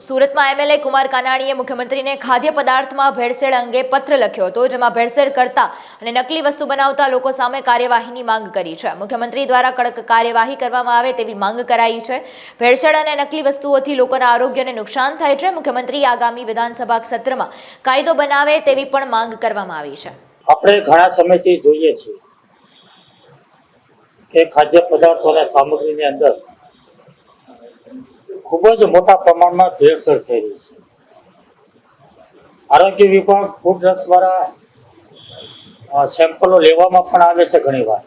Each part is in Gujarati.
સુરતમાં એમએલએ કુમાર કાનાણીએ મુખ્યમંત્રીને ખાદ્ય પદાર્થમાં ભેળસેળ અંગે પત્ર લખ્યો હતો, જેમાં ભેળસેળ કરતા અને નકલી વસ્તુ બનાવતા લોકો સામે કાર્યવાહીની માંગ કરી છે. મુખ્યમંત્રી દ્વારા કડક કાર્યવાહી કરવામાં આવે તેવી માંગ કરાઈ છે. ભેળસેળ અને નકલી વસ્તુઓથી લોકોના આરોગ્યને નુકસાન થાય છે. મુખ્યમંત્રી આગામી વિધાનસભા સત્રમાં કાયદો બનાવે તેવી પણ માંગ કરવામાં આવી છે. આપણે ઘણા સમયથી જોઈએ છીએ કે ખાદ્ય પદાર્થો સામગ્રીની અંદર ખૂબ જ મોટા પ્રમાણમાં ભેળસેળ થઈ રહી છે. આરોગ્ય વિભાગ ફૂડ ડ્રગ્સ દ્વારા સેમ્પલો લેવામાં પણ આવે છે ઘણીવાર.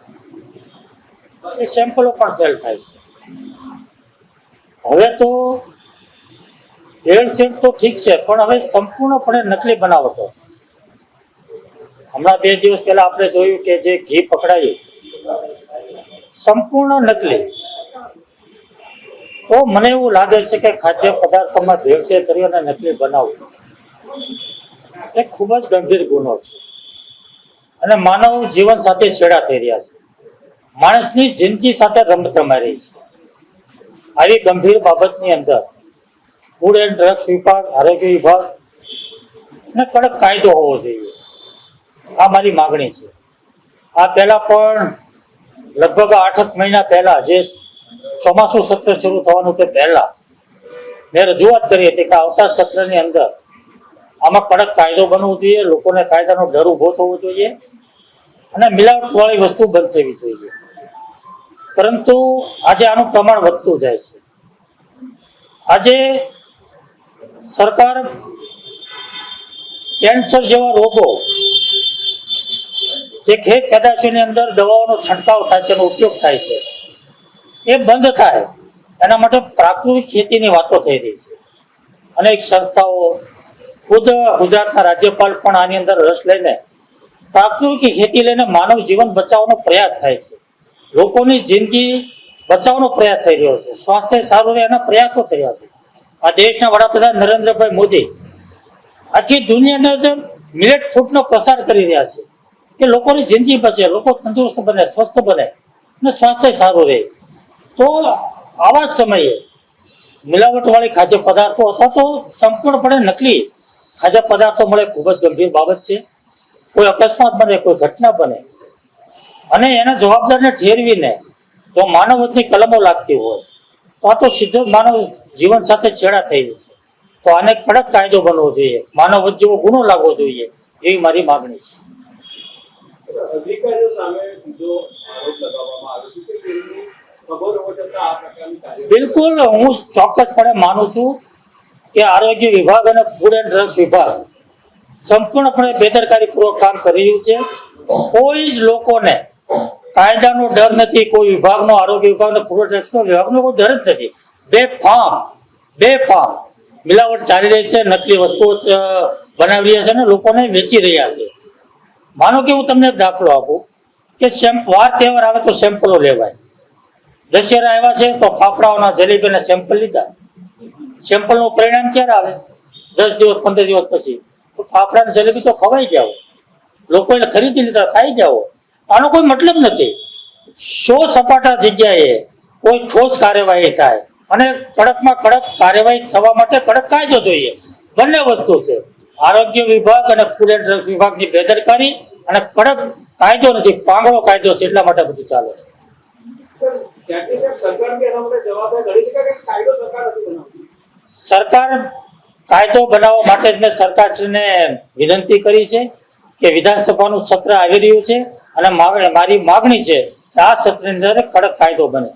એ સેમ્પલો પણ ફેલ થાય છે. હવે તો ભેળસેળ તો ઠીક છે, પણ હવે સંપૂર્ણપણે નકલી બનાવટો. હમણાં બે દિવસ પહેલા આપણે જોયું કે જે ઘી પકડાયું, સંપૂર્ણ નકલી. તો મને એવું લાગે છે કે ખાદ્ય પદાર્થોમાં ભેળસેળ કરી અને નકલી બનાવવું એ ખૂબ જ ગંભીર ગુનો છે. અને માનવ જીવન સાથે છેડા થઈ રહ્યા છે. માણસની જિંદગી સાથે રમત રમાઈ રહી છે. આવી ગંભીર બાબતની અંદર ફૂડ એન્ડ ડ્રગ્સ વિભાગ, આરોગ્ય વિભાગ ને કડક કાયદો હોવો જોઈએ. આ મારી માગણી છે. આ પહેલા પણ લગભગ આઠ મહિના પહેલા જે ચોમાસું સત્ર શરૂ થવાનું તે પહેલા મેં રજૂઆત કરી હતી કે આવતા સત્રની અંદર આમાં કડક કાયદો બનવો જોઈએ, લોકોને કાયદાનો ડર ઊભો થવો જોઈએ અને મિલાવટવાળી વસ્તુ બંધ થવી જોઈએ. પરંતુ આજે આનું પ્રમાણ વધતું જાય છે. આજે સરકાર કેન્સર જેવા રોગો જે ખેત પેદાશોની અંદર દવાઓનો છંટકાવ થાય છે, એનો ઉપયોગ થાય છે. એ બંધ થાય. એના માટે પ્રાકૃતિક ખેતીની વાતો થઈ રહી છે. અનેક સંસ્થાઓ, ખુદ ગુજરાતના રાજ્યપાલ પણ આની અંદર રસ લઈને પ્રાકૃતિક ખેતી લઈને માનવ જીવન બચાવવાનો પ્રયાસ થાય છે. લોકોની જિંદગી બચાવવાનો પ્રયાસ થઈ રહ્યો છે. સ્વાસ્થ્ય સારું રહે એના પ્રયાસો થઈ રહ્યા છે. આ દેશના વડાપ્રધાન નરેન્દ્રભાઈ મોદી આખી દુનિયાની અંદર મિલેટ ફૂડનો પ્રસાર કરી રહ્યા છે. કે લોકોની જિંદગી બચે, લોકો તંદુરસ્ત બને, સ્વસ્થ બને અને સ્વાસ્થ્ય સારું રહે. તો આવા સમયે મિલાવટવાળી ખાદ્ય પદાર્થો અથવા તો સંપૂર્ણપણે નકલી ખાદ્ય પદાર્થો મળે ખૂબ જ ગંભીર બાબત છે. કોઈ અકસ્માત બને, કોઈ ઘટના બને અને એના જવાબદારને ઠેરવીને જો માનવતની કલમો લાગતી હોય તો આ તો સીધો માનવ જીવન સાથે છેડા થઈ જશે. તો આને કડક કાયદો બનવો જોઈએ માનવ જેવો ગુનો લાગવો જોઈએ એવી મારી માગણી છે. અધિકારીઓ સામે સીધો આરોપ લગાવવામાં આવ્યો છે કે તેમને બિલકુલ, હું ચોક્કસપણે માનું છું કે આરોગ્ય વિભાગ અને ફૂડ એન્ડ ડ્રગ્સ વિભાગ સંપૂર્ણપણે બેદરકારીપૂર્વક કામ કરી રહ્યું છે. કોઈ જ લોકોને કાયદાનો ડર નથી, કોઈ વિભાગનો, આરોગ્ય વિભાગનો ફૂડ એન્ડ વિભાગનો કોઈ ડર જ નથી. બે ફાર્મ બે ફાર્મ મિલાવટ ચાલી રહી છે, નકલી વસ્તુઓ બનાવી રહ્યા છે અને લોકોને વેચી રહ્યા છે. માનો કે હું તમને દાખલો આપું કે સેમ્પ વાર તહેવાર આવે તો સેમ્પલો લેવાય. દશેરા આવ્યા છે તો ફાફડાઓના જલેબીના સેમ્પલ લીધા. સેમ્પલનું પરિણામ ક્યારે આવે? દસ દિવસ, પંદર દિવસ પછી. તો ફાફડા અને જલેબી તો ખવાઈ જાઓ લોકોને ખરીદી લીધા, ખાઈ જાઓ આનો કોઈ મતલબ નથી. સો સપાટા જગ્યાએ કોઈ ઠોસ કાર્યવાહી થાય અને કડકમાં કડક કાર્યવાહી થવા માટે કડક કાયદો જોઈએ. બંને વસ્તુ છે. આરોગ્ય વિભાગ અને ફૂડ એન્ડ ડ્રગ્સ વિભાગની બેદરકારી અને કડક કાયદો નથી. પાંગળો કાયદો છે એટલા માટે બધું ચાલે છે. સરકાર કાયદો બનાવવા માટે જ મેં સરકારશ્રીને વિનંતી કરી છે કે વિધાનસભાનું સત્ર આવી રહ્યું છે અને મારી માગણી છે કે આ સત્રની અંદર કડક કાયદો બને.